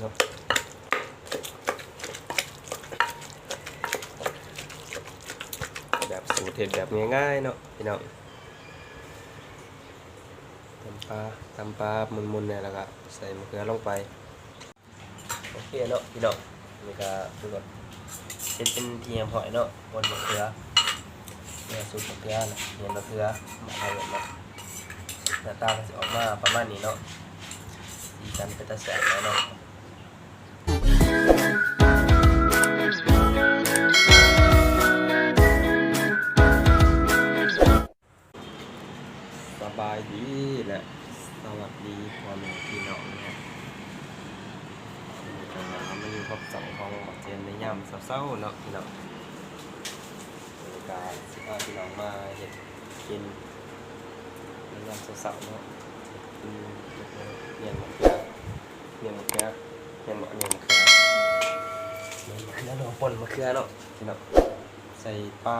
เนาะแบบสูตรเห็ดแบบง่ายๆเนาะพี่น้องทำปลาทำปลามุนๆเนี่ยแล้วก็ใส่มะเขือลงไปโอเคเนาะพี่น้องนี่ก็ดูก่อนเฮ็ดเป็นเทียมหอยเนาะบนมะเขือเนี่ยสูตรมะเขือนะเทียมมะเขือมาทำแบบเนาะหน้าตาก็จะออกมาประมาณนี้เนาะสีสันเป็นตาแสบแล้วเนาะ สบายดีและสวัสดีพ่อแม่พี่น้องนะครับมันอยู่กับสองของเจนในย่ำเศร้าๆเนาะพี่น้องบรรยากาศสิพาพี่น้องมาเห็ดกินในย่ำเศร้าๆเนาะกินเนียนมะเขือเนียนมะเขือเนียนมะเนียนมะเขือ เนียนเขือเนาะป่นมะเขือเนาะพี่น้องใส่ปลา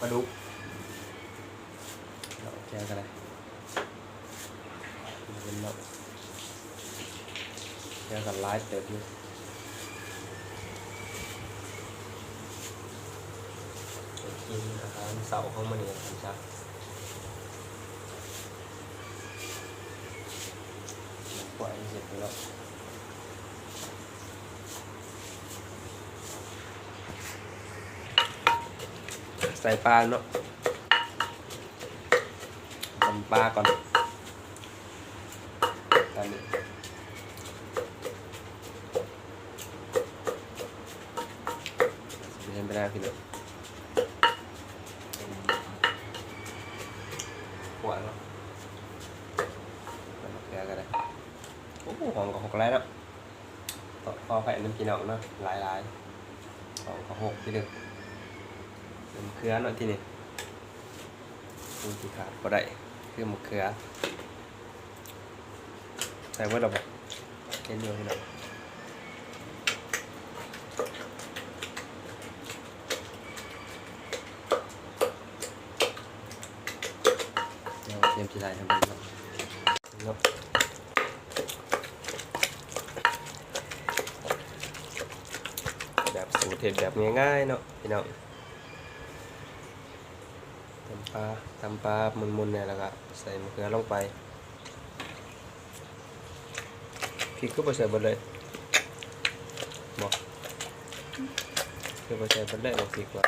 ปลาดุกเราแก้กันเลยเป็นแบบแก้กันไลฟ์เต็มเลยกินอาหารเสาร์ของมันเนี่ยครับปล่อยเสร็จแล้ว ส่ปลาเนาะทำปลาก่อนตอนนี้เล่นไปได้พี่น้องขวานเนาะแล้วมาแกะกันเลยโอ้โหหอมกับหกแล้วเนาะต่อพอไผ่น้ำพี่น้องเนาะหลายๆหอมกับหกพี่เดึก เป็นเครือเนาะที่นี่สิ่งที่ขาดก็ได้คือมะเขือ ใส่ไว้เราบอกเห็นเดียวให้หน่อยเตรียมทีไรทำเป็นเนาะแบบสูตรเด็ดแบบง่ายๆเนาะพี่น้องำปลาทำปลามุนๆเนี่ยแล้วก็ใส่มะเขือลงไปพริกก็ไปใส่หมดเลยบอกก็ไปใส่หมดเลยบอกพริกว่า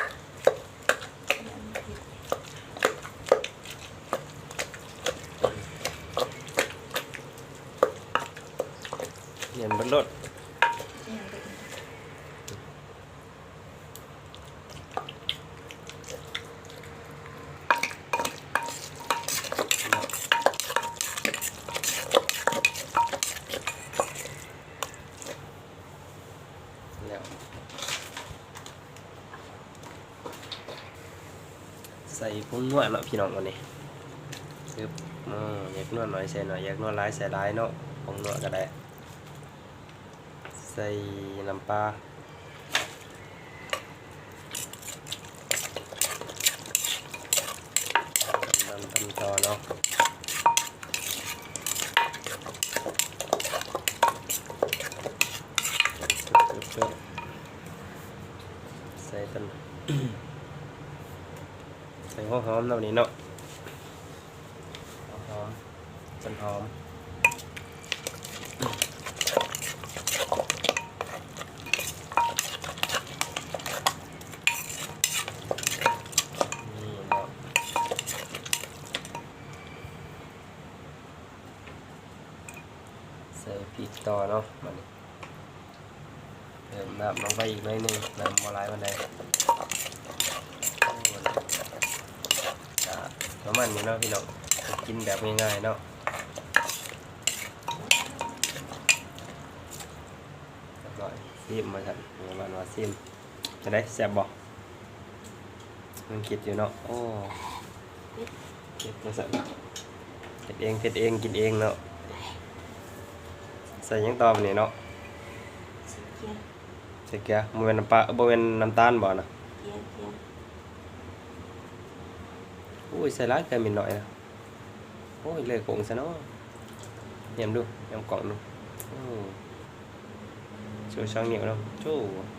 เนี่ยมันลดแล้ว ใส่ผงนวดเนาะพี่น้องวันนี้ซึบอืมอยากนวดหน่อยใส่หน่อยอยากนวดหลายใส่หลายเนาะผงนวดก็ได้ ใส่น้ำปลาน้ำตำต่อเนาะใส่ต้น หัวหอมเนาะนี่เนาะหัวหอมต้นหอมใส่พริกต่อเนาะมันเติมน้ำลงไปอีกหน่อยนึงน้ำละลายมันได้จะประ มาณนี้เนาะพี่น้องกินแบบง่ายๆเนาะเรียบร้อยซิมมาสั่นประมาณว่าซิมจะได้แซ่บบ่มันคิดอยู่เนาะโอ้เก็บมาใส่เก็บเองเก็บเองกินเองเนาะใส่หยังตอมนี่เนาะเกียร์ใส่เกลือบ่แม่นน้ำปลาบ่แม่นน้ำตาลบ่นะเกียร์เกียร์ อุ้ยใส่หลายเกลือมินหน่อยนะโอ้ยเลยโกงซะเนาะเยี่ยมดูเยี่ยมกล่องดูอืมชูช่องเหนิ้วเนาะชู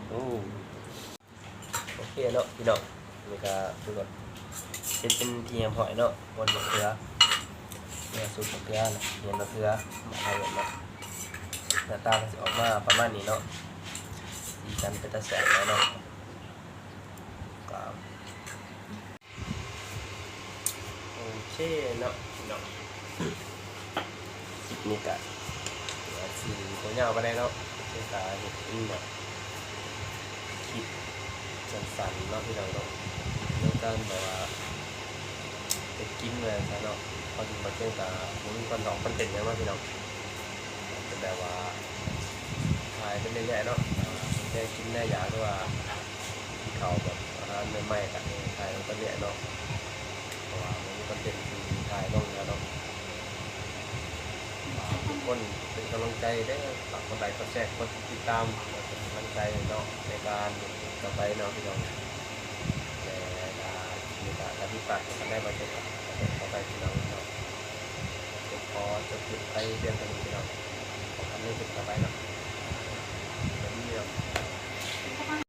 โอ้โอเคเนาะพี่น้องนี่ก็ดูก่อนเฮ็ดเป็นเทียมหอยเนาะบนมะเขือเนี่ยสูตรมะเขือน่ะเรียนมะเขือมาทำแบบเนาะหน้าตาจะออกมาประมาณนี้เนาะสีสันเป็นตาแสบแล้วเนาะก็โอ เคเนาะพี่น้องนี่ก็ว่าสีตัวยาวไปได้เนาะเป็นตาเห็ดอินแบบคลิปสั้นๆเนาะพี่น้องเนาะเรื่องการแบบว่าเป็นกินเลยนะเนาะพอดีมาเจอกับผมมีคนดองคอนเทนต์เนี่ยเนาะพี่น้องเป็นแบบว่าถ่ายเป็นเรื่อยๆเนาะได้กินได้ยาด้วยว่าที่เขาแบบอาหารใหม่ๆกันถ่ายลงไปเรื่อยเนาะเพราะว่า มันมีคอนเทนต์ที่ถ่ายลงแล้วเนาะทุกคนเป็นกำลังใจได้ฝากกดไลค์กดแชร์กดติดตามเป็นกำลังใจเนาะในการต่อไปเนาะพี่น้องแต่การมีการอภิปรายกันได้มาเจอกันต่อไปพี่น้องเนาะขอจบคลิปไปเรียนกันพี่น้องขอคำนี้เป็นต่อไปเนาะ